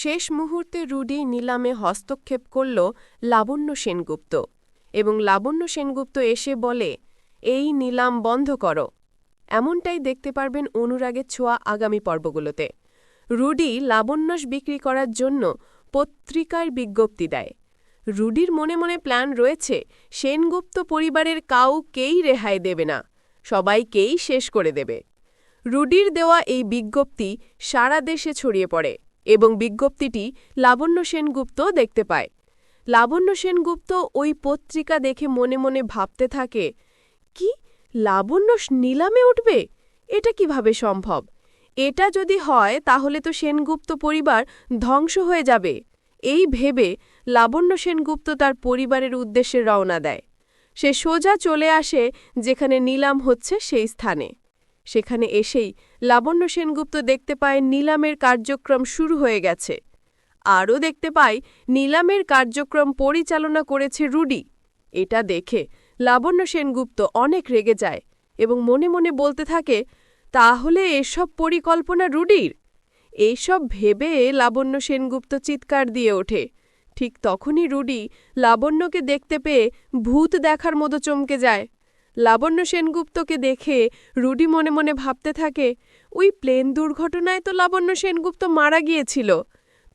শেষ মুহূর্তে রুডি নিলামে হস্তক্ষেপ করল লাবণ্য সেনগুপ্ত এবং লাবণ্য সেনগুপ্ত এসে বলে, এই নিলাম বন্ধ করো। এমনটাই দেখতে পারবেন অনুরাগের ছোঁয়া আগামী পর্বগুলোতে। রুডি লাবণ্যস বিক্রি করার জন্য পত্রিকার বিজ্ঞপ্তি দেয়। রুডির মনে মনে প্ল্যান রয়েছে, সেনগুপ্ত পরিবারের কাউকেই রেহাই দেবে না, সবাইকেই শেষ করে দেবে। রুডির দেওয়া এই বিজ্ঞপ্তি সারা দেশে ছড়িয়ে পড়ে। এবং বিজ্ঞপ্তিটি লাবণ্য সেনগুপ্ত দেখতে পায়। লাবণ্য সেনগুপ্ত ওই পত্রিকা দেখে মনে মনে ভাবতে থাকে, কি? লাবণ্য নিলামে উঠবে? এটা কীভাবে সম্ভব? এটা যদি হয়, তাহলে তো সেনগুপ্ত পরিবার ধ্বংস হয়ে যাবে। এই ভেবে লাবণ্য সেনগুপ্ত তার পরিবারের উদ্দেশ্যে রওনা দেয়। সে সোজা চলে আসে যেখানে নিলাম হচ্ছে সেই স্থানে। সেখানে এসেই লাবণ্য সেনগুপ্ত দেখতে পায় নিলামের কার্যক্রম শুরু হয়ে গেছে। আরও দেখতে পাই নিলামের কার্যক্রম পরিচালনা করেছে রুডি। এটা দেখে লাবণ্য সেনগুপ্ত অনেক রেগে যায় এবং মনে মনে বলতে থাকে, তাহলে এসব পরিকল্পনা রুডির? এইসব ভেবে লাবণ্য সেনগুপ্ত চিৎকার দিয়ে ওঠে। ঠিক তখনই রুডি লাবণ্যকে দেখতে পেয়ে ভূত দেখার মতো চমকে যায়। লাবণ্য সেনগুপ্তকে দেখে রুডি মনে মনে ভাবতে থাকে, ওই প্লেন দুর্ঘটনায় তো লাবণ্য সেনগুপ্ত মারা গিয়েছিল,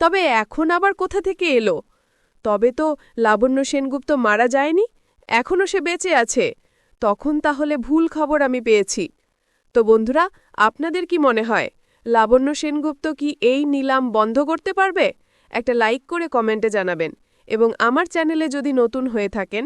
তবে এখন আবার কোথা থেকে এলো? তবে তো লাবণ্য সেনগুপ্ত মারা যায়নি এখনও সে বেঁচে আছে, তখন তাহলে ভুল খবর আমি পেয়েছি। তো বন্ধুরা, আপনাদের কি মনে হয়, লাবণ্য সেনগুপ্ত কি এই নিলাম বন্ধ করতে পারবে? একটা লাইক করে কমেন্টে জানাবেন, এবং আমার চ্যানেলে যদি নতুন হয়ে থাকেন